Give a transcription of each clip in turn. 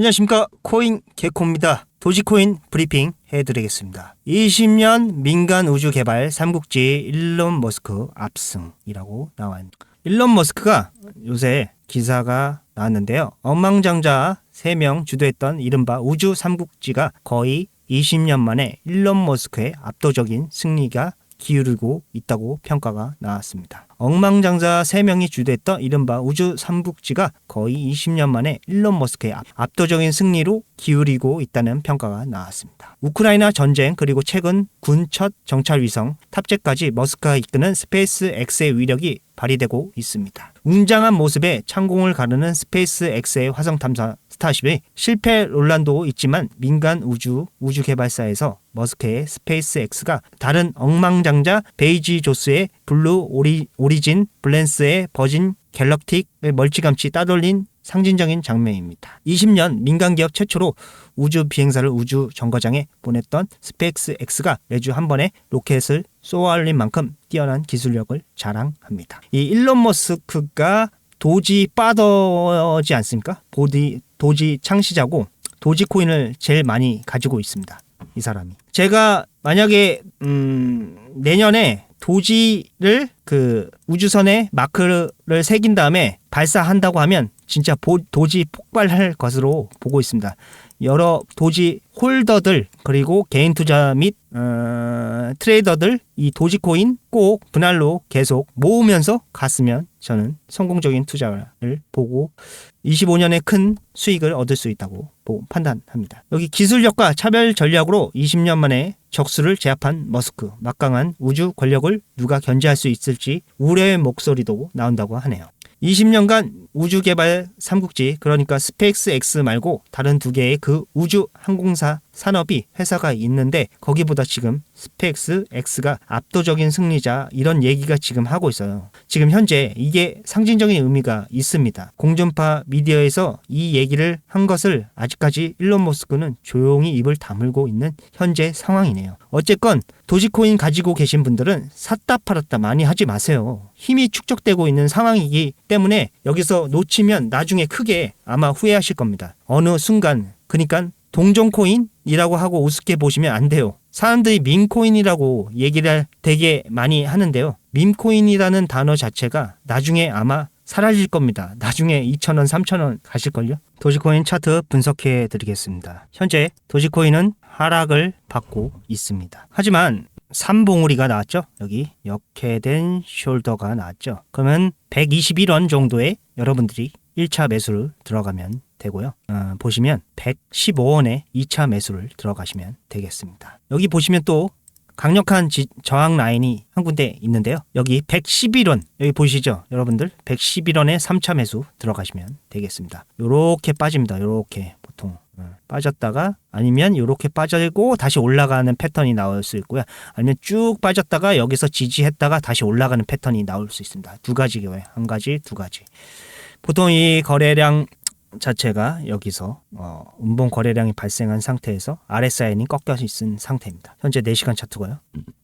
안녕하십니까 코인 개코입니다. 도지코인 브리핑 해드리겠습니다. 20년 민간 우주 개발 삼국지 일론 머스크 압승이라고 나와 있는 일론 머스크가 요새 기사가 나왔는데요. 엉망장자 3명 주도했던 이른바 우주 삼국지가 거의 20년 만에 일론 머스크의 압도적인 승리가 기울이고 있다고 평가가 나왔습니다. 엉망장자 3명이 주도했던 이른바 우주 삼국지가 거의 20년 만에 일론 머스크의 압- 압도적인 승리로 기울이고 있다는 평가가 나왔습니다. 우크라이나 전쟁 그리고 최근 군 첫 정찰 위성 탑재까지 머스크가 이끄는 스페이스 X의 위력이 발휘되고 있습니다. 웅장한 모습에 창공을 가르는 스페이스 X의 화성 탐사 스타쉽이 실패 논란도 있지만 민간 우주 우주 개발사에서 머스크의 스페이스 X가 다른 엉망장자 베이지 조스의 블루 오리, 오리진 블랜스의 버진 갤럭틱을 멀찌감치 따돌린 상징적인 장면입니다. 20년 민간 기업 최초로 우주 비행사를 우주 정거장에 보냈던 스페이스 X가 매주 한 번에 로켓을 쏘아올린 만큼 뛰어난 기술력을 자랑합니다. 이 일론 머스크가 도지 빠더지 않습니까? 보디 도지 창시자고 도지 코인을 제일 많이 가지고 있습니다. 이 사람이. 제가 만약에 음, 내년에 도지를 그 우주선에 마크를 새긴 다음에 발사한다고 하면 진짜 보, 도지 폭발할 것으로 보고 있습니다. 여러 도지 홀더들 그리고 개인 투자 및 어, 트레이더들 이 도지코인 꼭 분할로 계속 모으면서 갔으면 저는 성공적인 투자를 보고 25년에 큰 수익을 얻을 수 있다고 보- 판단합니다. 여기 기술력과 차별 전략으로 20년 만에 적수를 제압한 머스크 막강한 우주 권력을 누가 견제할 수 있을지 우려의 목소리도 나온다고 하네요. 20년간 우주 개발 삼국지 그러니까 스페이스 X 말고 다른 두 개의 그 우주 항공사 산업이 회사가 있는데 거기보다 지금 스페이스 X가 압도적인 승리자 이런 얘기가 지금 하고 있어요. 지금 현재 이게 상징적인 의미가 있습니다. 공중파 미디어에서 이 얘기를 한 것을 아직까지 일론 머스크는 조용히 입을 다물고 있는 현재 상황이네요. 어쨌건 도지코인 가지고 계신 분들은 샀다 팔았다 많이 하지 마세요. 힘이 축적되고 있는 상황이기 때문에 여기서 놓치면 나중에 크게 아마 후회하실 겁니다. 어느 순간 그러니까 동종코인이라고 하고 우습게 보시면 안 돼요. 사람들이 밈코인이라고 얘기를 되게 많이 하는데요. 밈코인이라는 단어 자체가 나중에 아마 사라질 겁니다. 나중에 2,000원, 3,000원 가실걸요? 도지코인 차트 분석해 드리겠습니다. 현재 도지코인은 하락을 받고 있습니다. 하지만 삼봉우리가 나왔죠? 여기 역회된 숄더가 나왔죠? 그러면 121원 정도에 여러분들이 1차 매수를 들어가면 되고요. 어, 보시면 115원에 2차 매수를 들어가시면 되겠습니다. 여기 보시면 또 강력한 지- 저항 라인이 한 군데 있는데요. 여기 111원 여기 보시죠, 여러분들 111원에 3차 매수 들어가시면 되겠습니다. 요렇게 빠집니다. 요렇게 보통 어, 빠졌다가 아니면 요렇게 빠지고 다시 올라가는 패턴이 나올 수 있고요. 아니면 쭉 빠졌다가 여기서 지지했다가 다시 올라가는 패턴이 나올 수 있습니다. 두 가지 경우에 한 가지, 두 가지. 보통 이 거래량 자체가 여기서 어, 운봉 거래량이 발생한 상태에서 RSI는 꺾여 있은 상태입니다. 현재 4시간 차트고요.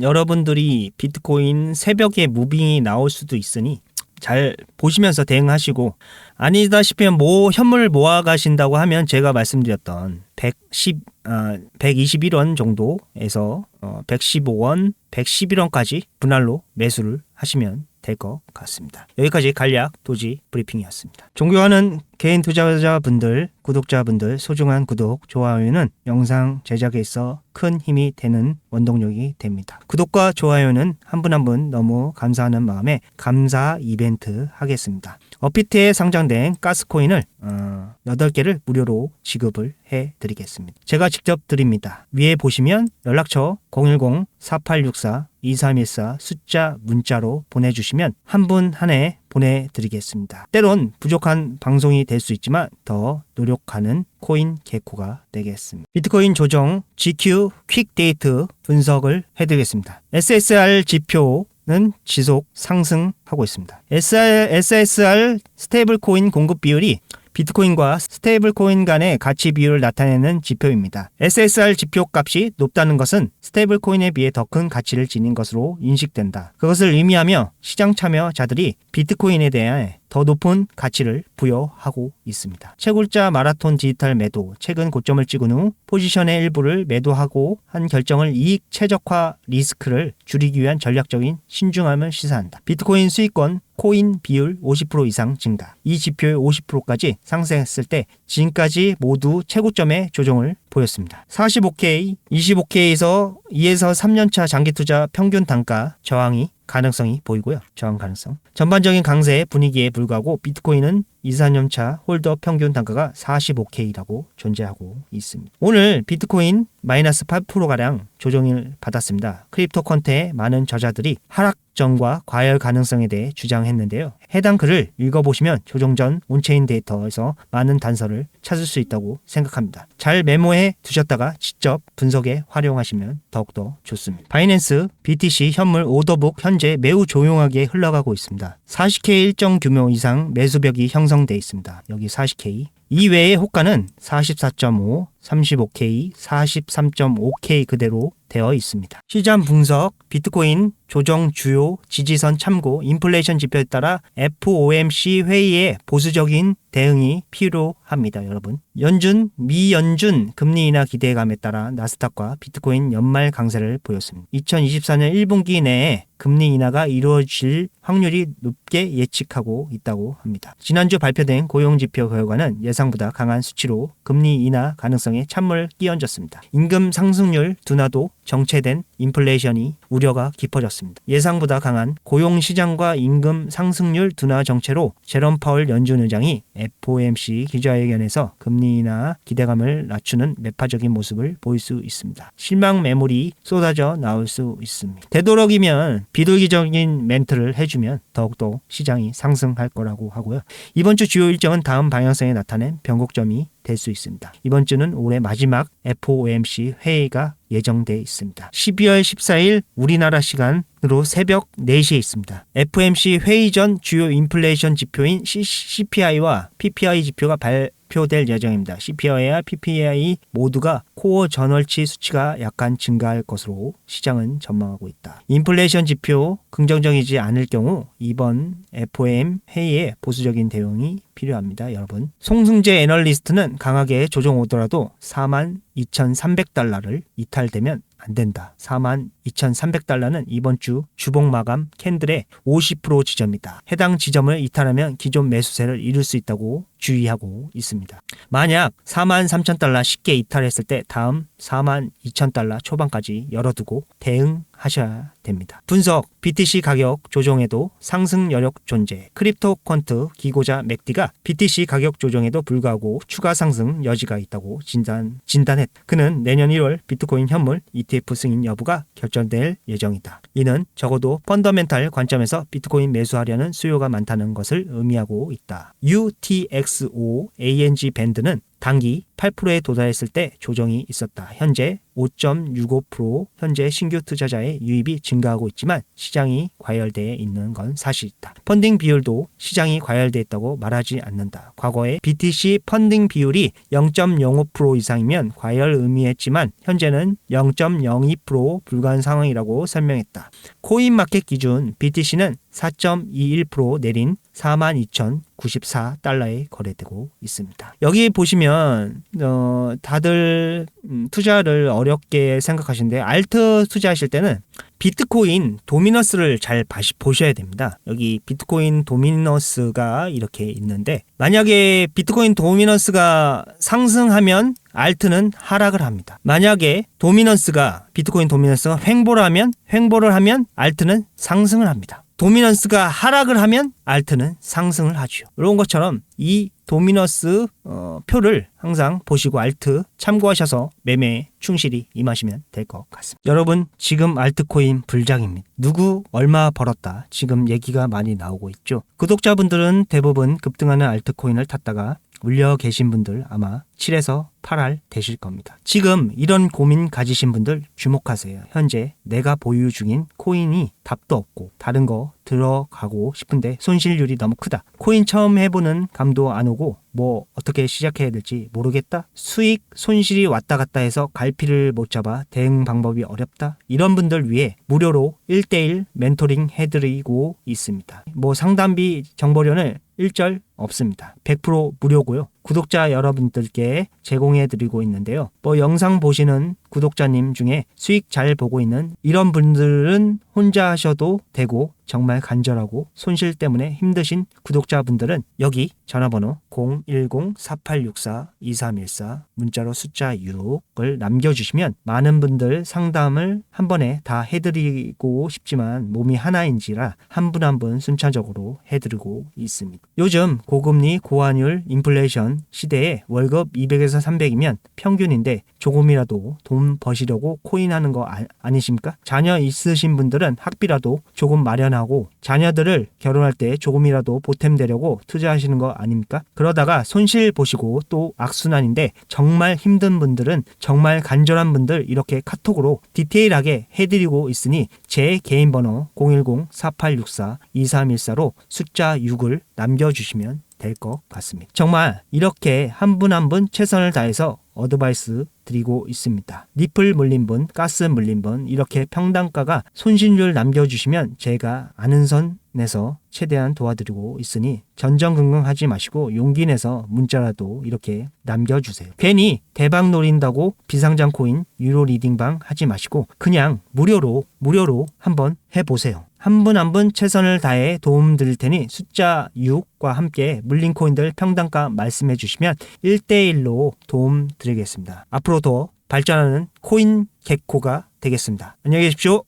여러분들이 비트코인 새벽에 무빙이 나올 수도 있으니 잘 보시면서 대응하시고 아니다 싶으면 뭐 현물 모아 가신다고 하면 제가 말씀드렸던 110 아, 121원 정도에서 어, 115원, 111원까지 분할로 매수를 하시면 될 것 같습니다. 여기까지 간략 도지 브리핑이었습니다. 존경하는 개인 투자자분들, 구독자분들 소중한 구독, 좋아요는 영상 제작에 있어 큰 힘이 되는 원동력이 됩니다. 구독과 좋아요는 한 분 한분 너무 감사하는 마음에 감사 이벤트 하겠습니다. 어피트에 상장된 가스코인을 어, 8개를 무료로 지급을 해 드리겠습니다. 제가 직접 드립니다. 위에 보시면 연락처 010-4864-2314 숫자 문자로 보내주시면 한 분 한 해 보내드리겠습니다. 때론 부족한 방송이 될 수 있지만 더 노력하는 코인 개코가 되겠습니다. 비트코인 조정 GQ 퀵 데이트 분석을 해드리겠습니다. SSR 지표 는 지속 상승하고 있습니다. SR, SSR 스테이블 코인 공급 비율이 비트코인과 스테이블 코인 간의 가치 비율을 나타내는 지표입니다. SSR 지표 값이 높다는 것은 스테이블 코인에 비해 더 큰 가치를 지닌 것으로 인식된다. 그것을 의미하며 시장 참여자들이 비트코인에 대해 더 높은 가치를 부여하고 있습니다. 채굴자 마라톤 디지털 매도 최근 고점을 찍은 후 포지션의 일부를 매도하고 한 결정을 이익 최적화 리스크를 줄이기 위한 전략적인 신중함을 시사한다. 비트코인 수익권 코인 비율 50% 이상 증가. 이 지표의 50%까지 상승했을 때 지금까지 모두 최고점의 조정을 보였습니다. 45K, 25K에서 2에서 3년차 장기 투자 평균 단가 저항이 가능성이 보이고요. 저항 가능성. 전반적인 강세 분위기에 불구하고 비트코인은 2, 4년차 홀더 평균 단가가 45K라고 존재하고 있습니다. 오늘 비트코인 마이너스 8%가량 조정을 받았습니다. 크립토 컨테의 많은 저자들이 하락 전과 과열 가능성에 대해 주장했는데요. 해당 글을 읽어보시면 조정 전 온체인 데이터에서 많은 단서를 찾을 수 있다고 생각합니다. 잘 메모해 두셨다가 직접 분석에 활용하시면 더욱더 좋습니다. 바이낸스 BTC 현물 오더북 현재 매우 조용하게 흘러가고 있습니다. 40K 일정 규모 이상 매수벽이 형성돼 있습니다. 여기 40K. 이외의 호가는 44.5, 35K, 43.5K 그대로 되어 있습니다. 시장 분석, 비트코인 조정 주요 지지선 참고, 인플레이션 지표에 따라 FOMC 회의에 보수적인 대응이 필요합니다, 여러분. 연준, 미연준 금리 인하 기대감에 따라 나스닥과 비트코인 연말 강세를 보였습니다. 2024년 1분기 내에 금리 인하가 이루어질 확률이 높게 예측하고 있다고 합니다. 지난주 발표된 고용 지표 결과는 예상보다 강한 수치로 금리 인하 가능성 에 찬물 끼얹었습니다. 임금 상승률 둔화도 정체된 인플레이션이 우려가 깊어졌습니다. 예상보다 강한 고용 시장과 임금 상승률 둔화 정체로 제롬 파월 연준 의장이 FOMC 기자회견에서 금리 인하 기대감을 낮추는 매파적인 모습을 보일 수 있습니다. 실망 매물이 쏟아져 나올 수 있습니다. 되도록이면 비둘기적인 멘트를 해주면 더욱더 시장이 상승할 거라고 하고요. 이번 주 주요 일정은 다음 방향성에 나타낸 변곡점이 될 수 있습니다. 이번 주는 올해 마지막 FOMC 회의가 예정돼 있습니다. 12월 14일 우리나라 시간으로 새벽 4시에 있습니다. FOMC 회의 전 주요 인플레이션 지표인 CPI와 PPI 지표가 발 표될 예정입니다. CPI와 PPI 모두가 코어 전월치 수치가 약간 증가할 것으로 시장은 전망하고 있다. 인플레이션 지표 긍정적이지 않을 경우 이번 FOM 회의에 보수적인 대응이 필요합니다, 여러분. 송승재 애널리스트는 강하게 조정 오더라도 4만 2,300달러를 이탈되면 안 된다. 4만 2,300달러는 이번 주 주봉 마감 캔들의 50% 지점이다. 해당 지점을 이탈하면 기존 매수세를 이룰 수 있다고 주의하고 있습니다. 만약 4만 3,000달러 쉽게 이탈했을 때 다음 4만 2,000달러 초반까지 열어두고 대응 하셔야 됩니다. 분석 BTC 가격 조정에도 상승 여력 존재 크립토 퀀트 기고자 맥디가 BTC 가격 조정에도 불구하고 추가 상승 여지가 있다고 진단, 진단했. 그는 내년 1월 비트코인 현물 ETF 승인 여부가 결정 될 예정이다. 이는 적어도 펀더멘탈 관점에서 비트코인 매수하려는 수요가 많다는 것을 의미하고 있다. UTXO ANG 밴드는 단기 8%에 도달했을 때 조정이 있었다. 현재 5.65% 현재 신규 투자자의 유입이 증가하고 있지만 시장이 과열되어 있는 건 사실이다. 펀딩 비율도 시장이 과열되어 있다고 말하지 않는다. 과거에 BTC 펀딩 비율이 0.05% 이상이면 과열 의미했지만 현재는 0.02% 불가한 상황이라고 설명했다. 코인 마켓 기준 BTC는 4.21% 내린 42,094달러에 거래되고 있습니다. 여기 보시면 어, 다들 음, 투자를 어렵게 생각하시는데 알트 투자하실 때는 비트코인 도미너스를 잘 보셔야 됩니다. 여기 비트코인 도미너스가 이렇게 있는데 만약에 비트코인 도미너스가 상승하면 알트는 하락을 합니다. 만약에 도미넌스가 비트코인 도미넌스가 횡보를 하면 횡보를 하면 알트는 상승을 합니다. 도미넌스가 하락을 하면 알트는 상승을 하죠. 이런 것처럼 이 도미너스 어, 표를 항상 보시고 알트 참고하셔서 매매에 충실히 임하시면 될 것 같습니다. 여러분 지금 알트코인 불장입니다. 누구 얼마 벌었다 지금 얘기가 많이 나오고 있죠. 구독자분들은 대부분 급등하는 알트코인을 탔다가 울려 계신 분들 아마 7에서 8알 되실 겁니다. 지금 이런 고민 가지신 분들 주목하세요. 현재 내가 보유 중인 코인이 답도 없고 다른 거 들어가고 싶은데 손실률이 너무 크다. 코인 처음 해보는 감도 안 오고 뭐 어떻게 시작해야 될지 모르겠다. 수익 손실이 왔다 갔다 해서 갈피를 못 잡아 대응 방법이 어렵다. 이런 분들 위해 무료로 1대1 멘토링 해드리고 있습니다. 뭐 상담비 정보료는 일절 없습니다. 100% 무료고요. 구독자 여러분들께 제공해 드리고 있는데요. 뭐 영상 보시는 구독자님 중에 수익 잘 보고 있는 이런 분들은 혼자 하셔도 되고 정말 간절하고 손실 때문에 힘드신 구독자분들은 여기 전화번호 010-4864-2314 문자로 숫자 6을 남겨주시면 많은 분들 상담을 한 번에 다 해드리고 싶지만 몸이 하나인지라 한 분 한분 순차적으로 해드리고 있습니다. 요즘 고금리, 고환율, 인플레이션 시대에 월급 200에서 300이면 평균인데 조금이라도 돈 버시려고 코인 하는 거 아, 아니십니까? 자녀 있으신 분들은 학비라도 조금 마련하고 자녀들을 결혼할 때 조금이라도 보탬되려고 투자하시는 거 아닙니까? 그러다가 손실 보시고 또 악순환인데 정말 힘든 분들은 정말 간절한 분들 이렇게 카톡으로 디테일하게 해드리고 있으니 제 개인 번호 010-4864-2314로 숫자 6을 남겨주시면 될 것 같습니다. 정말 이렇게 한 분 한 분 최선을 다해서 어드바이스 드리고 있습니다. 니플 물린 분, 가스 물린 분 이렇게 평단가가 손실률 남겨주시면 제가 아는 선에서 최대한 도와드리고 있으니 전전긍긍하지 마시고 용기 내서 문자라도 이렇게 남겨주세요. 괜히 대박 노린다고 비상장 코인 유로 리딩방 하지 마시고 그냥 무료로 무료로 한번 해보세요. 한 분 한 분 최선을 다해 도움 드릴 테니 숫자 6과 함께 물린 코인들 평단가 말씀해 주시면 1대1로 도움 드리겠습니다. 앞으로 더 발전하는 코인 개코가 되겠습니다. 안녕히 계십시오.